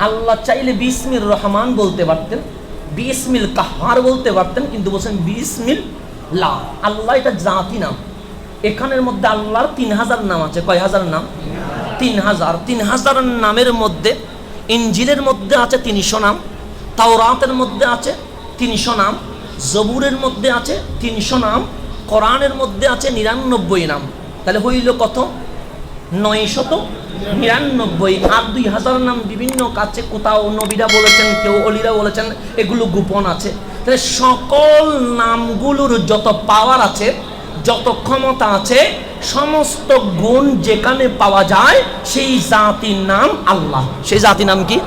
আল্লাহ চাইলে বিসমিল রহমান বলতে পারতেন, বিসমিল কাহার বলতে পারতেন, কিন্তু বলছেন বিসমিল লা। আল্লাহ এটা জাতি নাম। এখানের মধ্যে আল্লাহর তিন হাজার নাম আছে। কয় হাজার নাম? তিন হাজার। তিন হাজার নামের মধ্যে ইঞ্জিলের মধ্যে আছে তিনশো নাম, তাওরাতের মধ্যে আছে তিনশো নাম, জবুরের মধ্যে আছে তিনশো নাম, কোরআনের মধ্যে আছে নিরানব্বই নাম। তাহলে হইল কত? নয়শত নিরানব্বই। আর দুই হাজার নাম বিভিন্ন কাছে কোথাও নবীরা বলেছেন, কেউ অলিরা বলেছেন, এগুলো গোপন আছে। তাহলে সকল নামগুলোর যত পাওয়ার আছে, যত ক্ষমতা আছে, সমস্ত গুণ যেখানে পাওয়া যায়, সেই জাতির নাম আল্লাহ। সেই জাতির নাম কি?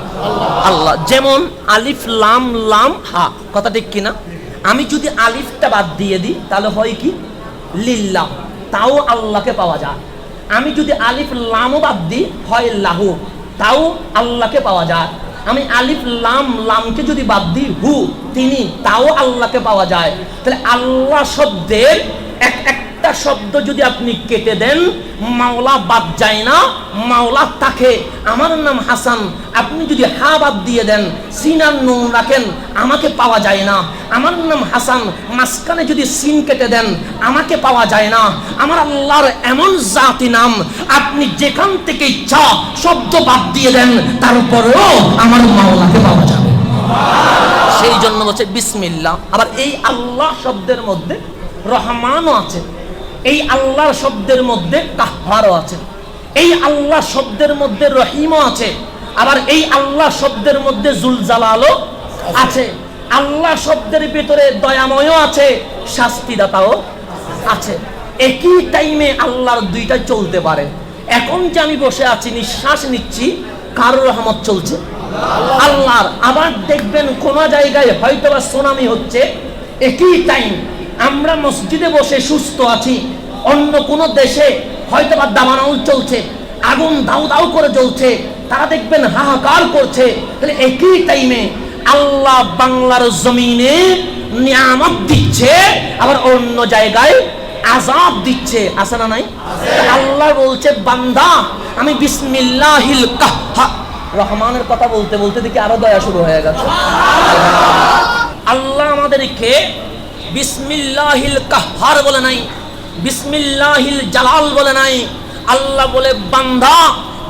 আল্লাহ। যেমন আলিফ, লাম লাম, হা। কথা ঠিক কিনা? আমি যদি আলিফটা বাদ দিয়ে দিই, তাহলে হয় কি? লিল্লাহ। তাও আল্লাহকে পাওয়া যায়। আমি যদি আলিফ লামও বাদ দিই, হয় লাহু। তাও আল্লাহকে পাওয়া যায়। আমি আলিফ লাম লামকে যদি বাদ দিই, হু, তিনি, তাও আল্লাহকে পাওয়া যায়। তাহলে আল্লাহ শব্দের এক একটা শব্দ যদি আপনি কেটে দেন, মাওলা বাদ যায় না, মাওলা তাকে। আমার নাম হাসান, আপনি যদি হা বাদ দিয়ে দেন, সিনার নুন রাখেন, আমাকে পাওয়া যায় না। আমার নাম হাসান, মাঝখানে যদি সিন কেটে দেন, আমাকে পাওয়া যায় না। আমার আল্লাহর এমন জাতি নাম, আপনি যেখান থেকে ইচ্ছা শব্দ বাদ দিয়ে দেন, তারপরেও আমার মাওলাকে পাওয়া যাবে। সেই জন্য বলছে, বিসমিল্লাহ। আবার এই আল্লাহ শব্দের মধ্যে রহমানও আছে। এই আল্লাহর শব্দের মধ্যে কাহারও আছে। এই আল্লাহ শব্দের মধ্যে রহিমও আছে। আবার এই আল্লাহ শব্দের মধ্যে জুলজালালও আছে। আল্লাহ শব্দের ভিতরে দয়াময়ও আছে, শাস্তিদাতাও আছে। একই টাইমে আল্লাহর দুইটা চলতে পারে। এখন যে আমি বসে আছি, নিঃশ্বাস নিচ্ছি কার রহমত চলছে? আল্লাহর। আবার দেখবেন কোন জায়গায় হয়তো বা সুনামি হচ্ছে, একই টাইম আমরা মসজিদে বসে সুস্থ আছি, অন্য কোন দেশে হয়তো বা দাবানল চলছে, আগুন দাউ দাউ করে জ্বলছে, তারা দেখবেন হাহাকার করছে, তাহলে একই টাইমে আল্লাহ বাংলার জমিনে নিয়ামত দিচ্ছে, আবার অন্য জায়গায় আজাব দিচ্ছে, আছে না নাই? আল্লাহ বলছে, বান্দা, আমি বিসমিল্লাহিল কাহ্হা রহমানের কথা বলতে বলতে দেখি আরও দয়া শুরু হয়ে গেছে। আল্লাহ আমাদেরকে বিসমিল্লাহিল কাহার বলে নাই, বিসমিল্লাহিল জালাল বলে নাই। আল্লাহ বলে, বান্দা,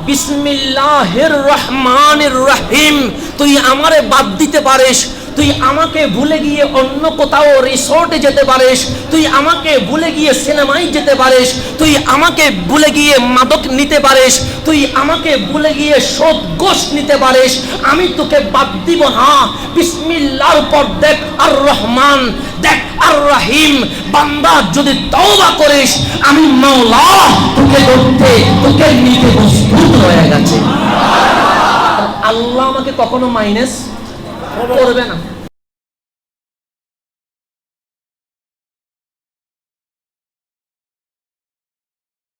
বিসমিল্লাহির রহমানির রহিম, তুই আমারে বাদ দিতে পারিস তুই আমাকে ভুলে গিয়ে অন্য কোথাও রিসোর্টে যেতে পারিস, তুই আমাকে ভুলে গিয়ে সিনেমায় যেতে পারিস, তুই আমাকে ভুলে গিয়ে মাদক নিতে পারিস, তুই আমাকে ভুলে গিয়ে সব গোশ নিতে পারিস, আমি তোকে বাদ দিব না। বিসমিল্লার পর দেখ আর রহমান, দেখ আর রাহিম। বান্দা, যদি তওবা করিস, আমি মাওলা তোকে ধরতে, তোকে নিতে প্রস্তুত হয়ে গেছে। আল্লাহ আমাকে কখনো মাইনাস করবে না